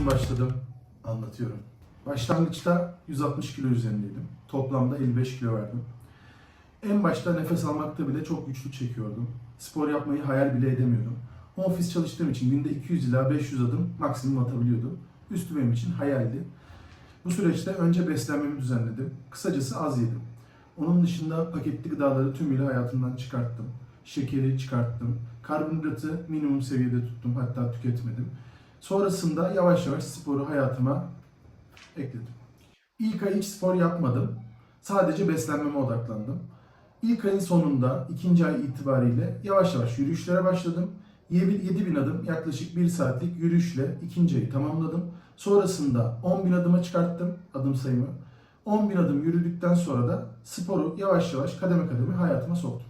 nasıl başladım anlatıyorum. Başlangıçta 160 kilo üzerindeydim. Toplamda 55 kilo verdim. En başta nefes almakta bile çok güçlük çekiyordum. Spor yapmayı hayal bile edemiyordum. Home office çalıştığım için günde 200 ila 500 adım maksimum atabiliyordum. Üstü benim için hayaldi. Bu süreçte önce beslenmemi düzenledim. Kısacası az yedim. Onun dışında paketli gıdaları tümüyle hayatımdan çıkarttım. Şekeri çıkarttım. Karbonhidratı minimum seviyede tuttum hatta tüketmedim. Sonrasında yavaş yavaş sporu hayatıma ekledim. İlk ay hiç spor yapmadım. Sadece beslenmeme odaklandım. İlk ayın sonunda ikinci ay itibariyle yavaş yavaş yürüyüşlere başladım. 7 bin adım yaklaşık 1 saatlik yürüyüşle ikinci ayı tamamladım. Sonrasında 10 bin adıma çıkarttım adım sayımı. 10 bin adım yürüdükten sonra da sporu yavaş yavaş kademe kademe hayatıma soktum.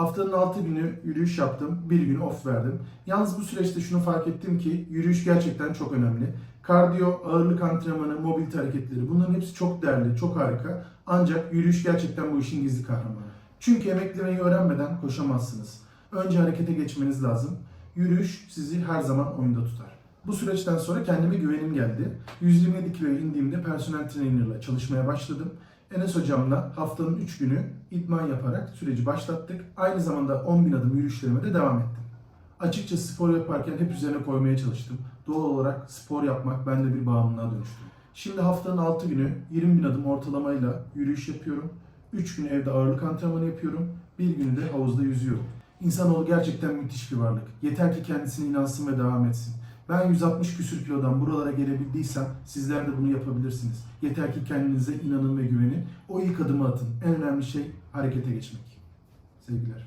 Haftanın 6 günü yürüyüş yaptım, bir gün off verdim. Yalnız bu süreçte şunu fark ettim ki yürüyüş gerçekten çok önemli. Kardiyo, ağırlık antrenmanı, mobilite hareketleri bunların hepsi çok değerli, çok harika. Ancak yürüyüş gerçekten bu işin gizli kahramanı. Çünkü emeklemeyi öğrenmeden koşamazsınız. Önce harekete geçmeniz lazım. Yürüyüş sizi her zaman oyunda tutar. Bu süreçten sonra kendime güvenim geldi. 127 kiloya indiğimde personel trainerla çalışmaya başladım. Enes hocamla haftanın 3 günü idman yaparak süreci başlattık. Aynı zamanda 10 bin adım yürüyüşlerime de devam ettim. Açıkçası spor yaparken hep üzerine koymaya çalıştım. Doğal olarak spor yapmak bende bir bağımlılığa dönüştü. Şimdi haftanın 6 günü 20 bin adım ortalamayla yürüyüş yapıyorum. 3 gün evde ağırlık antrenmanı yapıyorum. Bir günü de havuzda yüzüyorum. İnsanoğlu gerçekten müthiş bir varlık. Yeter ki kendisine inansın ve devam etsin. Ben 160 küsür kilodan buralara gelebildiysem sizler de bunu yapabilirsiniz. Yeter ki kendinize inanın ve güvenin. O ilk adımı atın. En önemli şey harekete geçmek. Sevgiler.